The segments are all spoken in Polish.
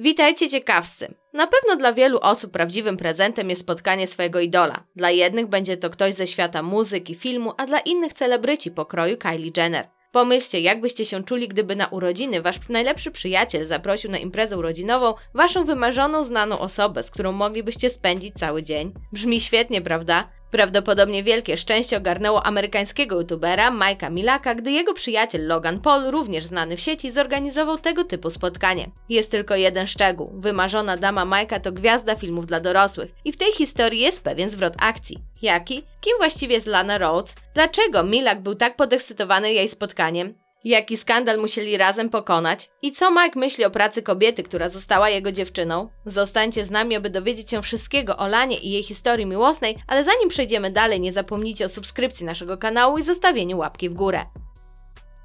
Witajcie ciekawscy. Na pewno dla wielu osób prawdziwym prezentem jest spotkanie swojego idola. Dla jednych będzie to ktoś ze świata muzyki, filmu, a dla innych celebryci pokroju Kylie Jenner. Pomyślcie, jak byście się czuli, gdyby na urodziny wasz najlepszy przyjaciel zaprosił na imprezę urodzinową waszą wymarzoną, znaną osobę, z którą moglibyście spędzić cały dzień. Brzmi świetnie, prawda? Prawdopodobnie wielkie szczęście ogarnęło amerykańskiego youtubera Mike'a Milaka, gdy jego przyjaciel Logan Paul, również znany w sieci, zorganizował tego typu spotkanie. Jest tylko jeden szczegół. Wymarzona dama Mike'a to gwiazda filmów dla dorosłych i w tej historii jest pewien zwrot akcji. Jaki? Kim właściwie jest Lana Rhodes? Dlaczego Milak był tak podekscytowany jej spotkaniem? Jaki skandal musieli razem pokonać? I co Mike myśli o pracy kobiety, która została jego dziewczyną? Zostańcie z nami, aby dowiedzieć się wszystkiego o Lanie i jej historii miłosnej, ale zanim przejdziemy dalej, nie zapomnijcie o subskrypcji naszego kanału i zostawieniu łapki w górę.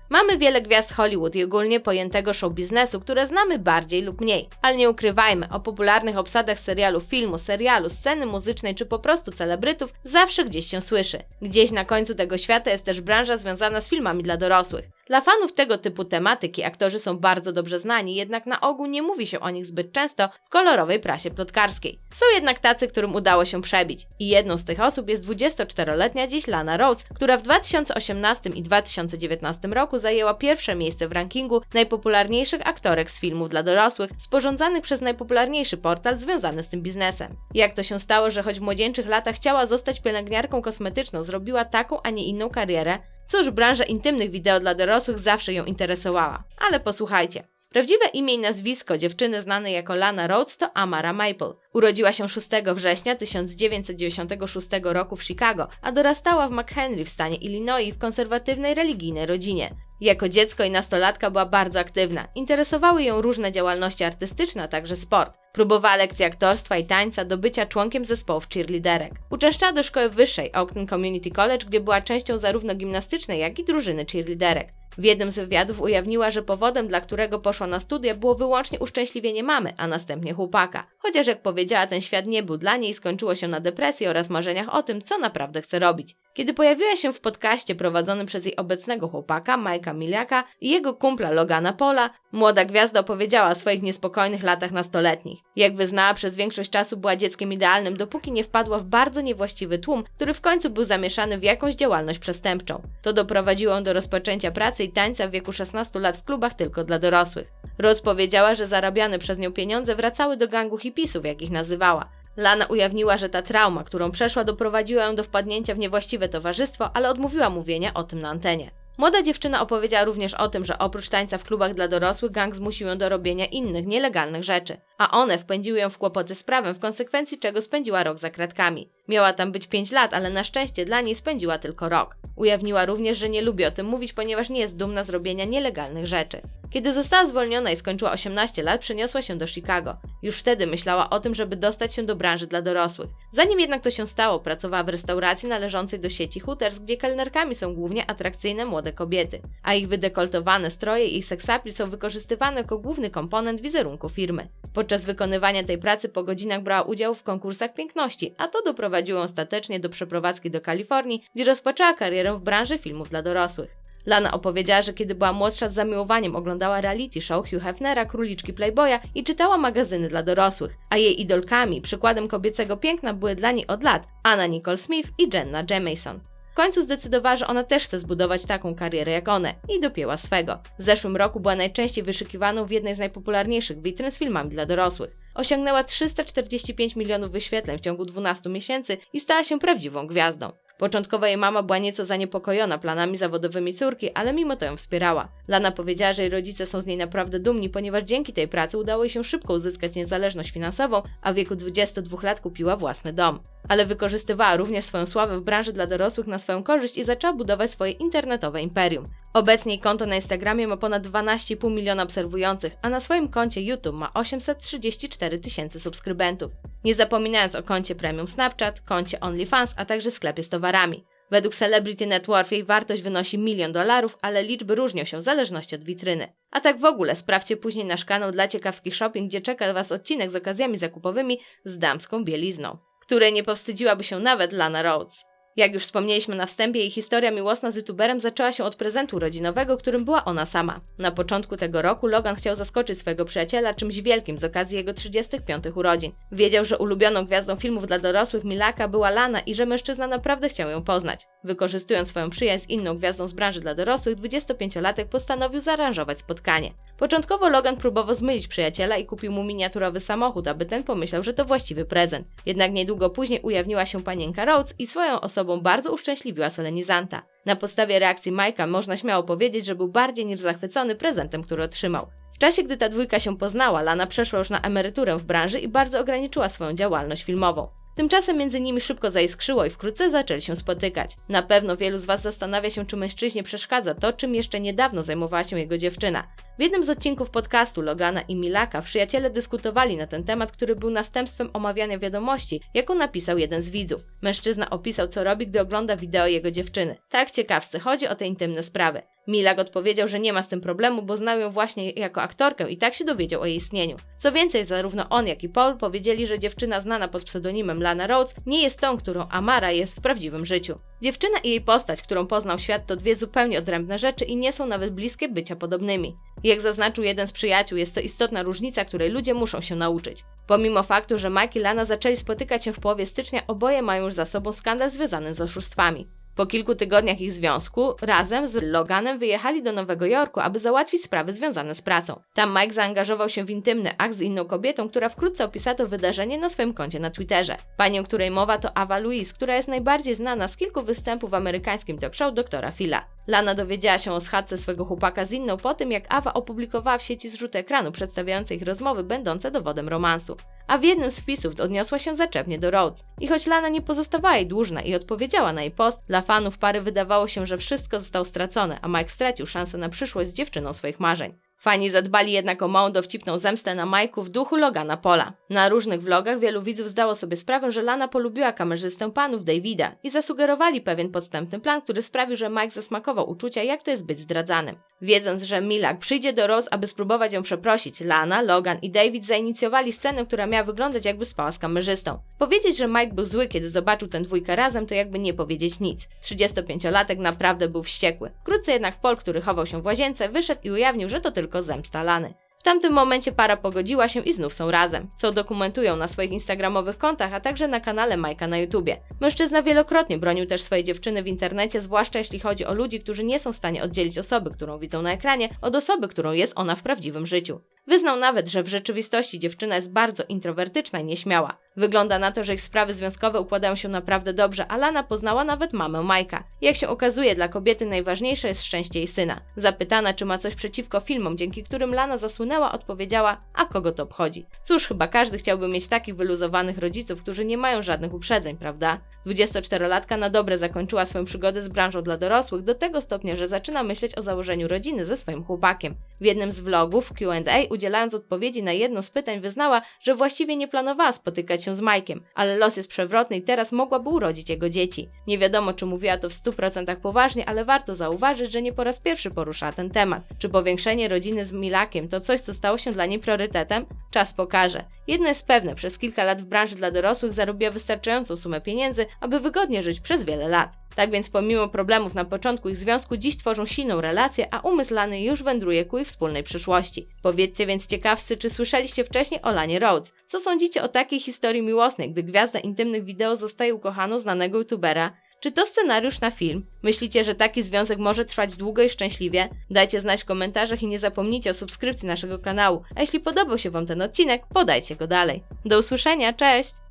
Mamy wiele gwiazd Hollywood i ogólnie pojętego show biznesu, które znamy bardziej lub mniej. Ale nie ukrywajmy, o popularnych obsadach serialu, filmu, serialu, sceny muzycznej czy po prostu celebrytów zawsze gdzieś się słyszy. Gdzieś na końcu tego świata jest też branża związana z filmami dla dorosłych. Dla fanów tego typu tematyki aktorzy są bardzo dobrze znani, jednak na ogół nie mówi się o nich zbyt często w kolorowej prasie plotkarskiej. Są jednak tacy, którym udało się przebić. I jedną z tych osób jest 24-letnia dziś Lana Rhodes, która w 2018 i 2019 roku zajęła pierwsze miejsce w rankingu najpopularniejszych aktorek z filmów dla dorosłych, sporządzanych przez najpopularniejszy portal związany z tym biznesem. Jak to się stało, że choć w młodzieńczych latach chciała zostać pielęgniarką kosmetyczną, zrobiła taką, a nie inną karierę? Cóż, branża intymnych wideo dla dorosłych zawsze ją interesowała. Ale posłuchajcie. Prawdziwe imię i nazwisko dziewczyny znanej jako Lana Rhodes to Amara Maple. Urodziła się 6 września 1996 roku w Chicago, a dorastała w McHenry w stanie Illinois w konserwatywnej religijnej rodzinie. Jako dziecko i nastolatka była bardzo aktywna. Interesowały ją różne działalności artystyczne, a także sport. Próbowała lekcji aktorstwa i tańca do bycia członkiem zespołów cheerleaderek. Uczęszczała do szkoły wyższej Oakton Community College, gdzie była częścią zarówno gimnastycznej, jak i drużyny cheerleaderek. W jednym z wywiadów ujawniła, że powodem, dla którego poszła na studia, było wyłącznie uszczęśliwienie mamy, a następnie chłopaka. Chociaż jak powiedziała, ten świat nie był dla niej skończyło się na depresji oraz marzeniach o tym, co naprawdę chce robić. Kiedy pojawiła się w podcaście prowadzonym przez jej obecnego chłopaka, Majka Miliaka i jego kumpla Logana Pola, młoda gwiazda opowiedziała o swoich niespokojnych latach nastoletnich. Jak wyznała, przez większość czasu była dzieckiem idealnym, dopóki nie wpadła w bardzo niewłaściwy tłum, który w końcu był zamieszany w jakąś działalność przestępczą. To doprowadziło ją do rozpoczęcia pracy i tańca w wieku 16 lat w klubach tylko dla dorosłych. Rose powiedziała, że zarabiane przez nią pieniądze wracały do gangu hipisów, jak ich nazywała. Lana ujawniła, że ta trauma, którą przeszła, doprowadziła ją do wpadnięcia w niewłaściwe towarzystwo, ale odmówiła mówienia o tym na antenie. Młoda dziewczyna opowiedziała również o tym, że oprócz tańca w klubach dla dorosłych, gang zmusił ją do robienia innych, nielegalnych rzeczy, a one wpędziły ją w kłopoty z prawem, w konsekwencji czego spędziła rok za kratkami. Miała tam być 5 lat, ale na szczęście dla niej spędziła tylko rok. Ujawniła również, że nie lubi o tym mówić, ponieważ nie jest dumna z robienia nielegalnych rzeczy. Kiedy została zwolniona i skończyła 18 lat, przeniosła się do Chicago. Już wtedy myślała o tym, żeby dostać się do branży dla dorosłych. Zanim jednak to się stało, pracowała w restauracji należącej do sieci Hooters, gdzie kelnerkami są głównie atrakcyjne młode kobiety, a ich wydekoltowane stroje i seksapil są wykorzystywane jako główny komponent wizerunku firmy. Podczas wykonywania tej pracy po godzinach brała udział w konkursach piękności, a to doprowadziło ostatecznie do przeprowadzki do Kalifornii, gdzie rozpoczęła karierę w branży filmów dla dorosłych. Lana opowiedziała, że kiedy była młodsza z zamiłowaniem oglądała reality show Hugh Hefnera, króliczki Playboya i czytała magazyny dla dorosłych, a jej idolkami, przykładem kobiecego piękna były dla niej od lat Anna Nicole Smith i Jenna Jameson. W końcu zdecydowała, że ona też chce zbudować taką karierę jak one i dopięła swego. W zeszłym roku była najczęściej wyszukiwaną w jednej z najpopularniejszych witryn z filmami dla dorosłych. Osiągnęła 345 milionów wyświetleń w ciągu 12 miesięcy i stała się prawdziwą gwiazdą. Początkowo jej mama była nieco zaniepokojona planami zawodowymi córki, ale mimo to ją wspierała. Lana powiedziała, że jej rodzice są z niej naprawdę dumni, ponieważ dzięki tej pracy udało jej się szybko uzyskać niezależność finansową, a w wieku 22 lat kupiła własny dom. Ale wykorzystywała również swoją sławę w branży dla dorosłych na swoją korzyść i zaczęła budować swoje internetowe imperium. Obecnie konto na Instagramie ma ponad 12,5 miliona obserwujących, a na swoim koncie YouTube ma 834 tysięcy subskrybentów. Nie zapominając o koncie Premium Snapchat, koncie OnlyFans, a także sklepie z towarami. Według Celebrity Net Worth jej wartość wynosi milion dolarów, ale liczby różnią się w zależności od witryny. A tak w ogóle sprawdźcie później nasz kanał dla ciekawskich shopping, gdzie czeka Was odcinek z okazjami zakupowymi z damską bielizną, której nie powstydziłaby się nawet Lana Rhodes. Jak już wspomnieliśmy na wstępie, jej historia miłosna z youtuberem zaczęła się od prezentu rodzinowego, którym była ona sama. Na początku tego roku Logan chciał zaskoczyć swojego przyjaciela czymś wielkim z okazji jego 35 urodzin. Wiedział, że ulubioną gwiazdą filmów dla dorosłych Milaka była Lana i że mężczyzna naprawdę chciał ją poznać. Wykorzystując swoją przyjaźń z inną gwiazdą z branży dla dorosłych, 25-latek postanowił zaaranżować spotkanie. Początkowo Logan próbował zmylić przyjaciela i kupił mu miniaturowy samochód, aby ten pomyślał, że to właściwy prezent. Jednak niedługo później ujawniła się panienka Rhodes i swoją osobą bardzo uszczęśliwiła solenizanta. Na podstawie reakcji Majka można śmiało powiedzieć, że był bardziej niż zachwycony prezentem, który otrzymał. W czasie, gdy ta dwójka się poznała, Lana przeszła już na emeryturę w branży i bardzo ograniczyła swoją działalność filmową. Tymczasem między nimi szybko zaiskrzyło i wkrótce zaczęli się spotykać. Na pewno wielu z Was zastanawia się, czy mężczyźnie przeszkadza to, czym jeszcze niedawno zajmowała się jego dziewczyna. W jednym z odcinków podcastu Logana i Milaka przyjaciele dyskutowali na ten temat, który był następstwem omawiania wiadomości, jaką napisał jeden z widzów. Mężczyzna opisał, co robi, gdy ogląda wideo jego dziewczyny. Tak ciekawscy, chodzi o te intymne sprawy. Milak odpowiedział, że nie ma z tym problemu, bo znał ją właśnie jako aktorkę i tak się dowiedział o jej istnieniu. Co więcej, zarówno on, jak i Paul powiedzieli, że dziewczyna znana pod pseudonimem Lana Rhodes nie jest tą, którą Amara jest w prawdziwym życiu. Dziewczyna i jej postać, którą poznał świat, to dwie zupełnie odrębne rzeczy i nie są nawet bliskie bycia podobnymi. Jak zaznaczył jeden z przyjaciół, jest to istotna różnica, której ludzie muszą się nauczyć. Pomimo faktu, że Mike i Lana zaczęli spotykać się w połowie stycznia, oboje mają już za sobą skandal związany z oszustwami. Po kilku tygodniach ich związku, razem z Loganem wyjechali do Nowego Jorku, aby załatwić sprawy związane z pracą. Tam Mike zaangażował się w intymny akt z inną kobietą, która wkrótce opisała to wydarzenie na swoim koncie na Twitterze. Panią, o której mowa to Ava Louise, która jest najbardziej znana z kilku występów w amerykańskim talk show doktora Phila. Lana dowiedziała się o schadzce swojego chłopaka z inną po tym, jak Ava opublikowała w sieci zrzut ekranu przedstawiający ich rozmowy będące dowodem romansu. A w jednym z wpisów odniosła się zaczepnie do Rhodes. I choć Lana nie pozostawała jej dłużna i odpowiedziała na jej post, dla fanów pary wydawało się, że wszystko zostało stracone, a Mike stracił szansę na przyszłość z dziewczyną swoich marzeń. Fani zadbali jednak o małą dowcipną zemstę na Majku w duchu Logana Pola. Na różnych vlogach wielu widzów zdało sobie sprawę, że Lana polubiła kamerzystę panów Davida i zasugerowali pewien podstępny plan, który sprawił, że Mike zasmakował uczucia, jak to jest być zdradzanym. Wiedząc, że Milak przyjdzie do Rose, aby spróbować ją przeprosić, Lana, Logan i David zainicjowali scenę, która miała wyglądać jakby spała z kamerzystą. Powiedzieć, że Mike był zły, kiedy zobaczył tę dwójkę razem, to jakby nie powiedzieć nic. 35-latek naprawdę był wściekły. Wkrótce jednak Paul, który chował się w łazience, wyszedł i ujawnił, że to tylko zemsta Lany. W tamtym momencie para pogodziła się i znów są razem, co dokumentują na swoich instagramowych kontach, a także na kanale Majka na YouTubie. Mężczyzna wielokrotnie bronił też swojej dziewczyny w internecie, zwłaszcza jeśli chodzi o ludzi, którzy nie są w stanie oddzielić osoby, którą widzą na ekranie, od osoby, którą jest ona w prawdziwym życiu. Wyznał nawet, że w rzeczywistości dziewczyna jest bardzo introwertyczna i nieśmiała. Wygląda na to, że ich sprawy związkowe układają się naprawdę dobrze, a Lana poznała nawet mamę Majka. Jak się okazuje, dla kobiety najważniejsze jest szczęście jej syna. Zapytana, czy ma coś przeciwko filmom, dzięki którym Lana zasłynęła, odpowiedziała, a kogo to obchodzi. Cóż, chyba każdy chciałby mieć takich wyluzowanych rodziców, którzy nie mają żadnych uprzedzeń, prawda? 24-latka na dobre zakończyła swoją przygodę z branżą dla dorosłych do tego stopnia, że zaczyna myśleć o założeniu rodziny ze swoim chłopakiem. W jednym z vlogów Q&A udzielając odpowiedzi na jedno z pytań, wyznała, że właściwie nie planowała spotykać się z Mike'iem, ale los jest przewrotny i teraz mogłaby urodzić jego dzieci. Nie wiadomo, czy mówiła to w 100% poważnie, ale warto zauważyć, że nie po raz pierwszy poruszała ten temat. Czy powiększenie rodziny z Milakiem to coś, co stało się dla niej priorytetem? Czas pokaże. Jedno jest pewne, przez kilka lat w branży dla dorosłych zarobiła wystarczającą sumę pieniędzy, aby wygodnie żyć przez wiele lat. Tak więc pomimo problemów na początku ich związku, dziś tworzą silną relację, a umysł Lany już wędruje ku ich wspólnej przyszłości. Powiedzcie więc ciekawscy, czy słyszeliście wcześniej o Lanie Rhodes? Co sądzicie o takiej historii miłosnej, gdy gwiazda intymnych wideo zostaje ukochaną znanego youtubera? Czy to scenariusz na film? Myślicie, że taki związek może trwać długo i szczęśliwie? Dajcie znać w komentarzach i nie zapomnijcie o subskrypcji naszego kanału. A jeśli podobał się Wam ten odcinek, podajcie go dalej. Do usłyszenia, cześć!